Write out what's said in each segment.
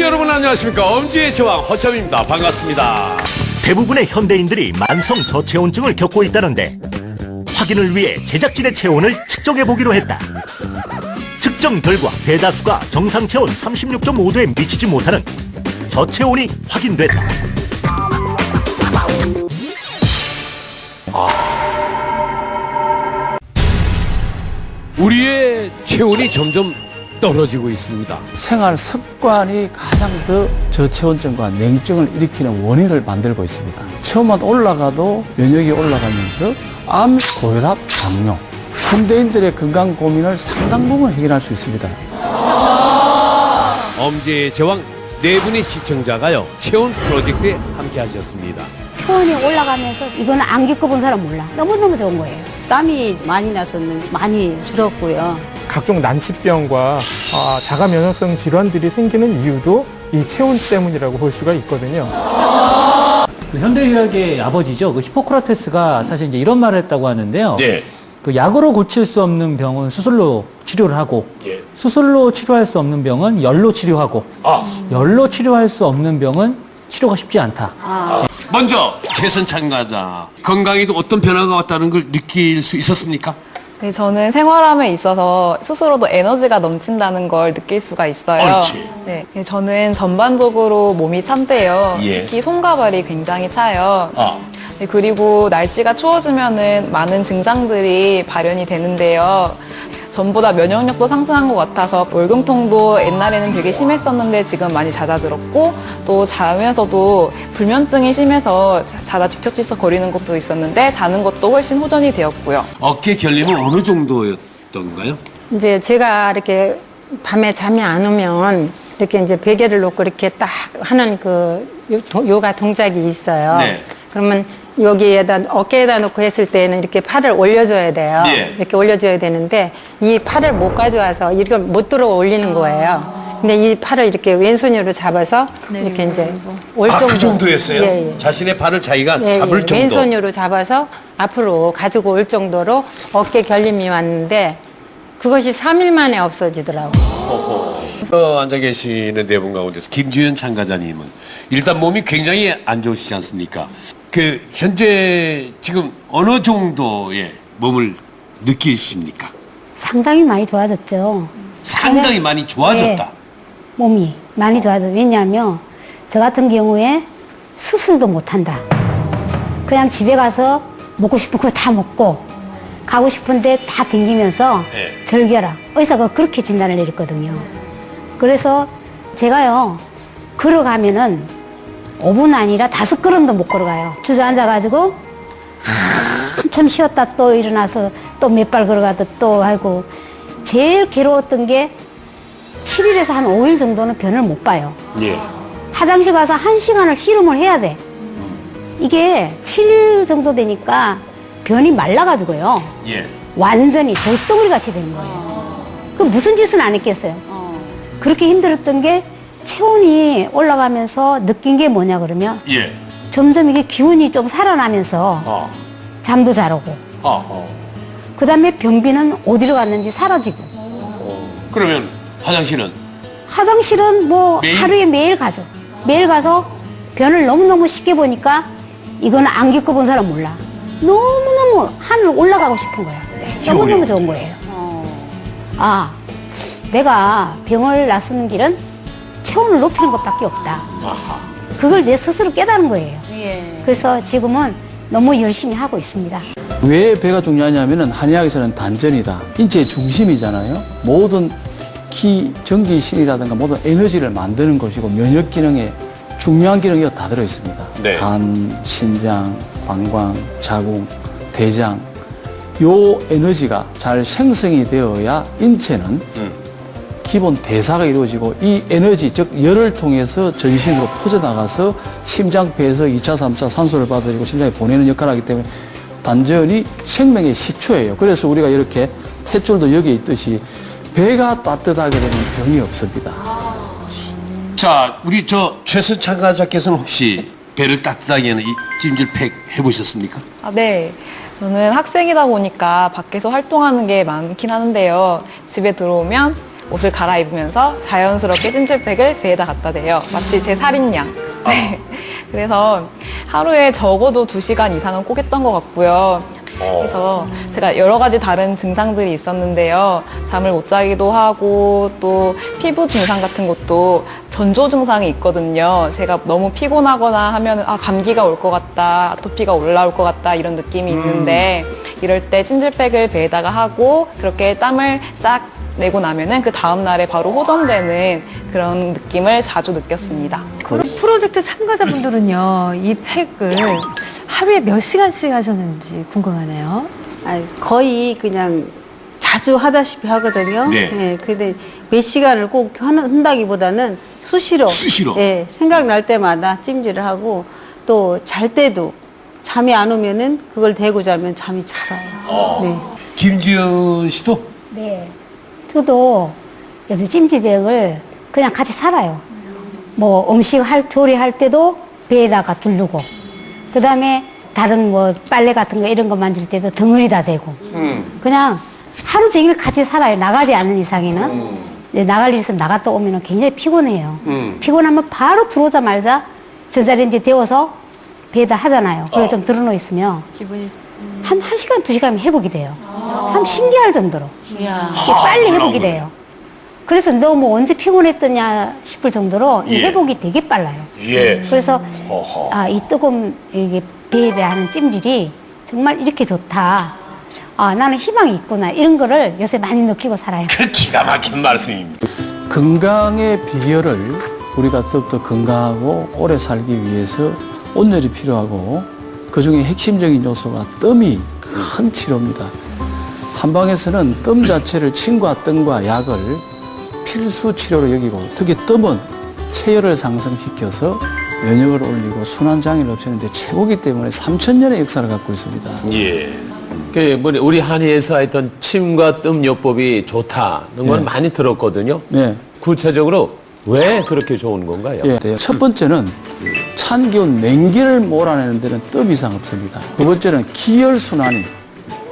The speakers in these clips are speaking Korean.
네 여러분 안녕하십니까 엄지의 제왕 허참입니다 반갑습니다 대부분의 현대인들이 만성 저체온증을 겪고 있다는데 확인을 위해 제작진의 체온을 측정해 보기로 했다. 측정 결과 대다수가 정상 체온 36.5도에 미치지 못하는 저체온이 확인됐다. 우리의 체온이 점점 떨어지고 있습니다 생활 습관이 가장 더 저체온증과 냉증을 일으키는 원인을 만들고 있습니다. 체온만 올라가도 면역이 올라가면서 암, 고혈압, 당뇨, 현대인들의 건강 고민을 상당 부분 해결할 수 있습니다. 엄지의 제왕 네 분의 시청자가요 체온 프로젝트에 함께 하셨습니다 체온이 올라가면서 이거는 안 겪어본 사람 몰라. 너무너무 좋은 거예요. 땀이 많이 나서는 많이 줄었고요. 각종 난치병과 아, 자가 면역성 질환들이 생기는 이유도 이 체온 때문이라고 볼 수가 있거든요. 그 현대의학의 아버지죠. 그 히포크라테스가 사실 이제 이런 말을 했다고 하는데요. 예. 그 약으로 고칠 수 없는 병은 수술로 치료를 하고 예. 수술로 치료할 수 없는 병은 열로 치료하고 아 열로 치료할 수 없는 병은 치료가 쉽지 않다. 먼저 최선 참가자 건강에도 어떤 변화가 왔다는 걸 느낄 수 있었습니까? 네, 저는 생활함에 있어서 스스로도 에너지가 넘친다는 걸 느낄 수가 있어요. 옳지. 네, 네, 저는 전반적으로 몸이 찬대요. 예. 특히 손과 발이 굉장히 차요. 아 네, 그리고 날씨가 추워지면은 많은 증상들이 발현이 되는데요. 전보다 면역력도 상승한 것 같아서 월경통도 옛날에는 되게 심했었는데 지금 많이 잦아들었고 또 자면서도 불면증이 심해서 자- 자다 뒤척뒤척 거리는 것도 있었는데 자는 것도 훨씬 호전이 되었고요. 어깨 결림은 어느 정도였던가요? 이제 제가 이렇게 밤에 잠이 안 오면 이렇게 이제 베개를 놓고 이렇게 딱 하는 그 요- 도- 요가 동작이 있어요. 네. 그러면 여기에다 어깨에다 놓고 했을 때는 이렇게 팔을 올려줘야 돼요. 네. 이렇게 올려줘야 되는데 이 팔을 못 가져와서 이걸 못 들어 올리는 거예요. 근데 이 팔을 이렇게 왼손으로 잡아서 이렇게 이제 올 아 정도. 그 정도였어요? 예, 예. 자신의 발을 자기가 예, 잡을 예. 정도 왼손으로 잡아서 앞으로 가지고 올 정도로 어깨 결림이 왔는데 그것이 3일 만에 없어지더라고요. 어, 앉아 계시는 네 분 가운데서 김주현 참가자님은 일단 몸이 굉장히 안 좋으시지 않습니까? 그 현재 지금 어느 정도의 몸을 느끼십니까? 상당히 많이 좋아졌죠. 상당히 많이 좋아졌다. 네. 몸이 많이 좋아졌어요. 왜냐하면 저 같은 경우에 수술도 못 한다. 그냥 집에 가서 먹고 싶은 거 다 먹고 가고 싶은데 다 댕기면서 네. 절개라. 의사가 그렇게 진단을 내렸거든요. 그래서 제가요 걸어가면은 5분 아니라 다섯 걸음도 못 걸어가요. 주저앉아가지고 한참 쉬었다 또 일어나서 또 몇 발 걸어가도 또 하고 제일 괴로웠던 게 7일에서 한 5일 정도는 변을 못 봐요. 예. 화장실 가서 한시간을 씨름을 해야 돼. 이게 7일 정도 되니까 변이 말라가지고요. 예. 완전히 돌덩어리 같이 되는 거예요. 그 무슨 짓은 안 했겠어요. 그렇게 힘들었던 게 체온이 올라가면서 느낀 게 뭐냐 그러면 예. 점점 이게 기운이 좀 살아나면서 어. 잠도 잘 오고 어. 어. 그 다음에 변비는 어디로 갔는지 사라지고 그러면 화장실은 화장실은 뭐 매일? 하루에 매일 가죠. 매일 가서 변을 너무너무 쉽게 보니까 이거는 안 겪어본 사람 몰라. 너무너무 하늘 올라가고 싶은 거야. 너무너무 좋은 거예요. 아, 내가 병을 낫는 길은 체온을 높이는 것밖에 없다. 그걸 내 스스로 깨달은 거예요. 그래서 지금은 너무 열심히 하고 있습니다. 왜 배가 중요하냐면은 한의학에서는 단전이다. 인체의 중심이잖아요. 모든 기, 전기신이라든가 모든 에너지를 만드는 것이고 면역 기능에 중요한 기능이 다 들어 있습니다. 네. 간, 신장, 방광, 자궁, 대장. 요 에너지가 잘 생성이 되어야 인체는 음. 기본 대사가 이루어지고 이 에너지 즉 열을 통해서 전신으로 퍼져나가서 심장폐에서 2차, 3차 산소를 받아들이고 심장에 보내는 역할을 하기 때문에 단전이 생명의 시초예요. 그래서 우리가 이렇게 탯줄도 여기 있듯이 배가 따뜻하게 되면 병이 없습니다. 자, 우리 저 최선 참가자께서는 혹시 배를 따뜻하게 하는 이 찜질팩 해보셨습니까? 아, 네. 저는 학생이다 보니까 밖에서 활동하는 게 많긴 하는데요. 집에 들어오면 옷을 갈아입으면서 자연스럽게 찜질팩을 배에다 갖다 대요. 마치 제 살인양. 네. 그래서 하루에 적어도 두시간 이상은 꼭 했던 것 같고요. 그래서 제가 여러 가지 다른 증상들이 있었는데요. 잠을 못 자기도 하고 또 피부 증상 같은 것도 전조 증상이 있거든요. 제가 너무 피곤하거나 하면 아 감기가 올 것 같다, 아토피가 올라올 것 같다 이런 느낌이 있는데 이럴 때 찜질팩을 배에다가 하고 그렇게 땀을 싹 내고 나면은 그 다음 날에 바로 호전되는 그런 느낌을 자주 느꼈습니다. 그럼 프로젝트 참가자분들은요, 이 팩을 하루에 몇 시간씩 하셨는지 궁금하네요. 아니, 거의 그냥 자주 하다시피 하거든요. 네. 예, 근데 몇 시간을 꼭 하는- 한다기보다는 수시로. 수시로? 예, 생각날 때마다 찜질을 하고 또 잘 때도 잠이 안 오면은 그걸 대고 자면 잠이 잘 와요. 네. 김지연 씨도 네. 저도 요새 찜질백을 그냥 같이 살아요. 뭐 음식 할, 조리할 때도 배에다가 두르고, 그 다음에 다른 뭐 빨래 같은 거 이런 거 만질 때도 덩어리다 대고, 그냥 하루 종일 같이 살아요. 나가지 않는 이상에는. 네, 나갈 일 있으면 나갔다 오면 굉장히 피곤해요. 피곤하면 바로 들어오자마자 전자레인지 데워서 배에다 하잖아요. 그리고 좀 들어놓 있으면 한 1시간, 2시간이면 회복이 돼요. 참 신기할 정도로. 이게 빨리 회복이 돼요. 그래서 너 뭐 언제 피곤했더냐 싶을 정도로 이 예. 회복이 되게 빨라요. 예. 그래서 어허. 아, 이 뜨거운 이게 배에 대한 찜질이 정말 이렇게 좋다. 아, 나는 희망이 있구나. 이런 거를 요새 많이 느끼고 살아요. 그 기가 막힌 말씀입니다. 건강의 비결을 우리가 더욱더 건강하고 오래 살기 위해서 온열이 필요하고 그 중에 핵심적인 요소가 뜸이 큰 치료입니다. 한방에서는 뜸 자체를 침과 뜸과 약을 필수 치료로 여기고 특히 뜸은 체열을 상승시켜서 면역을 올리고 순환 장애를 없애는데 최고기 때문에 3천 년의 역사를 갖고 있습니다. 예. 그 뭐니, 우리 한의에서 했던 침과 뜸 요법이 좋다는 건 예. 많이 들었거든요. 네. 구체적으로 왜 그렇게 좋은 건가요? 예. 네. 첫 번째는 찬 기운 냉기를 몰아내는 데는 뜸 이상 없습니다. 두 번째는 기혈 순환이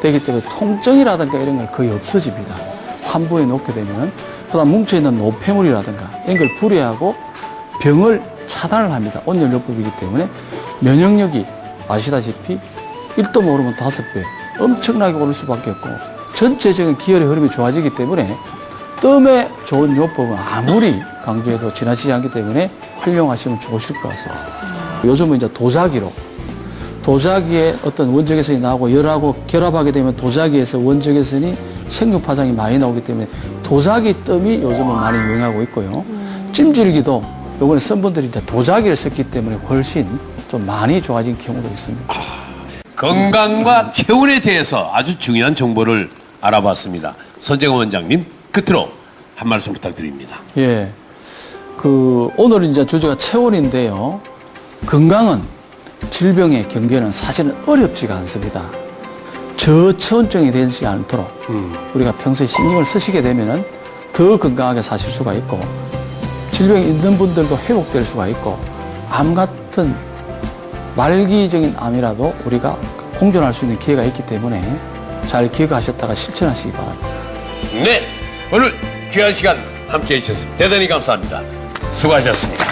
되기 때문에 통증이라든가 이런 걸 거의 없어집니다. 환부에 놓게 되면 그 다음 뭉쳐 있는 노폐물이라든가 이런 걸 분해하고 병을 차단을 합니다. 온열요법이기 때문에 면역력이 아시다시피 1도 모르면 5배 엄청나게 오를 수밖에 없고 전체적인 기혈의 흐름이 좋아지기 때문에 뜸에 좋은 요법은 아무리 강조해도 지나치지 않기 때문에 활용하시면 좋으실 것 같습니다. 요즘은 이제 도자기로 도자기에 어떤 원적외선이 나오고 열하고 결합하게 되면 도자기에서 원적외선이 생육 파장이 많이 나오기 때문에 도자기 뜸이 요즘은 많이 유행하고 있고요. 찜질기도 요번에 선분들이 이제 도자기를 썼기 때문에 훨씬 좀 많이 좋아진 경우도 있습니다. 건강과 체온에 대해서 아주 중요한 정보를 알아봤습니다. 선재원 원장님 끝으로 한 말씀 부탁드립니다. 예. 그, 오늘은 이제 주제가 체온인데요. 건강은 질병의 경계는 사실은 어렵지가 않습니다. 저체온증이 되지 않도록 우리가 평소에 신경을 쓰시게 되면은 더 건강하게 사실 수가 있고 질병이 있는 분들도 회복될 수가 있고 암 같은 말기적인 암이라도 우리가 공존할 수 있는 기회가 있기 때문에 잘 기억하셨다가 실천하시기 바랍니다. 네, 오늘 귀한 시간 함께 해주셨습니다. 대단히 감사합니다. 수고하셨습니다.